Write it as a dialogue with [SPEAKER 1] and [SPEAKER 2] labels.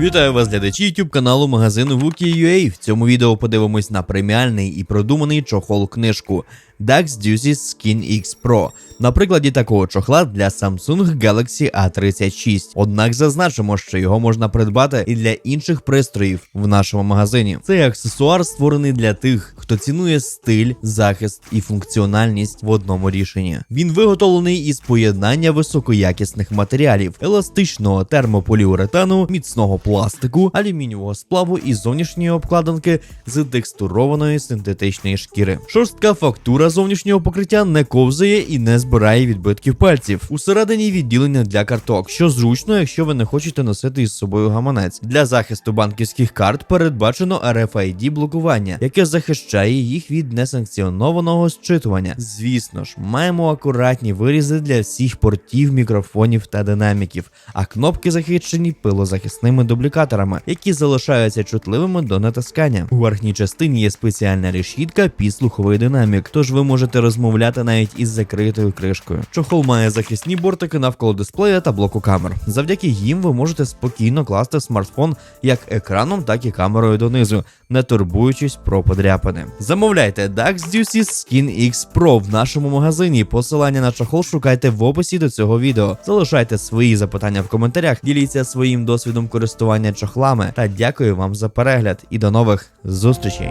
[SPEAKER 1] Вітаю вас, глядачі YouTube каналу магазину Wookie.ua. В цьому відео подивимось на преміальний і продуманий чохол книжку Dax Ducys Skin X Pro на прикладі такого чохла для Samsung Galaxy A36. Однак зазначимо, що його можна придбати і для інших пристроїв в нашому магазині. Цей аксесуар створений для тих, хто цінує стиль, захист і функціональність в одному рішенні. Він виготовлений із поєднання високоякісних матеріалів, еластичного термополіуретану, міцного пластику, алюмінієвого сплаву і зовнішньої обкладинки з текстурованої синтетичної шкіри. Шорстка фактура зовнішнього покриття не ковзає і не збирає відбитків пальців. Усередині відділення для карток, що зручно, якщо ви не хочете носити із собою гаманець. Для захисту банківських карт передбачено RFID блокування, яке захищає їх від несанкціонованого зчитування. Звісно ж, маємо акуратні вирізи для всіх портів, мікрофонів та динаміків, а кнопки захищені пилозахисними дублікаторами, які залишаються чутливими до натискання. У верхній частині є спеціальна решітка під слуховий динамік, тож ви можете розмовляти навіть із закритою кришкою. Чохол має захисні бортики навколо дисплея та блоку камер. Завдяки їм ви можете спокійно класти смартфон як екраном, так і камерою донизу, не турбуючись про подряпини. Замовляйте Dax Ducys Skin X Pro в нашому магазині. Посилання на чохол шукайте в описі до цього відео. Залишайте свої запитання в коментарях, діліться своїм досвідом користування чохлами та дякую вам за перегляд і до нових зустрічей.